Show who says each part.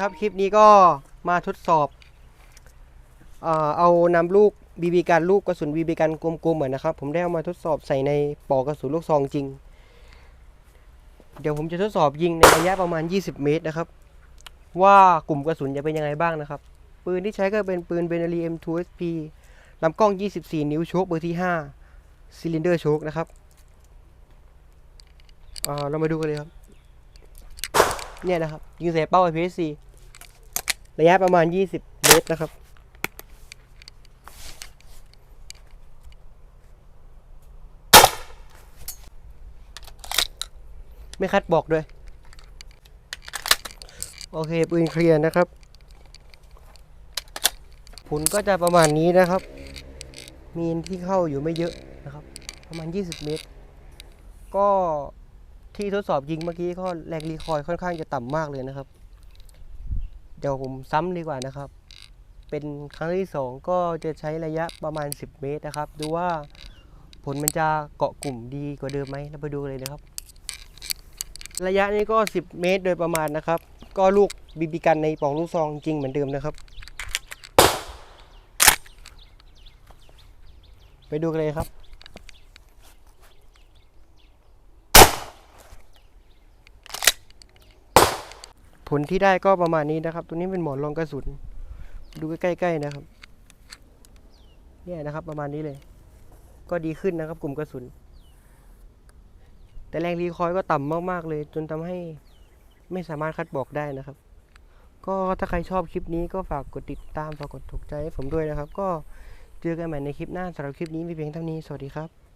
Speaker 1: ครับ คลิปนี้ก็มาทดสอบ เอานำลูกบีบีกันลูกกระสุนบีบีกันกลมๆเหมือนนะครับ ผมได้เอามาทดสอบใส่ในปอกกระสุนลูกซองจริง เดี๋ยวผมจะทดสอบยิงในระยะประมาณ 20 เมตรนะครับ ว่ากลุ่มกระสุนจะเป็นยังไงบ้างนะครับ ปืนที่ใช้ก็เป็นปืนเบน a ลี M2SP ลำกล้อง 24 นิ้วโชคเบอร์ที่ 5 ซิลินเดอร์โชคนะครับเรามาดูกันเลยครับ เนี่ยนะครับ ยิงใส่เป้า IPSC ระยะประมาณ 20 เมตรนะครับ ไม่คัดบอกด้วย โอเคปืนเคลียร์นะครับผลก็จะประมาณนี้นะครับ มีนที่เข้าอยู่ไม่เยอะนะครับ ประมาณ 20 เมตร ก็ที่ทดสอบยิงเมื่อกี้ก็แรงรีคอยค่อนข้างจะต่ำมากเลยนะครับ เดี๋ยวผมซ้ำดีกว่านะครับ เป็นครั้งที่สองก็จะใช้ระยะประมาณ 10 เมตรนะครับ ดูว่าผลมันจะเกาะกลุ่มดีกว่าเดิมไหมเราไปดูเลยนะครับ ระยะนี้ก็ 10 เมตรโดยประมาณนะครับ ก็ลูกบีบีกันในปองลูกซองจริงเหมือนเดิมนะครับ ไปดูกันเลยครับ ผลที่ได้ก็ประมาณนี้นะครับ ตัวนี้เป็นหมอนรองกระสุน ดูใกล้ๆนะครับ เนี่ยนะครับประมาณนี้เลย ก็ดีขึ้นนะครับ กลุ่มกระสุน แต่แรงรีคอยก็ต่ำมากๆเลย จนทำให้ไม่สามารถคัดบอกได้นะครับ ก็ถ้าใครชอบคลิปนี้ก็ฝากกดติดตามฝากกดถูกใจให้ผมด้วยนะครับ ก็เจอกันใหม่ในคลิปหน้าสำหรับคลิปนี้มีเพียงเท่านี้สวัสดีครับ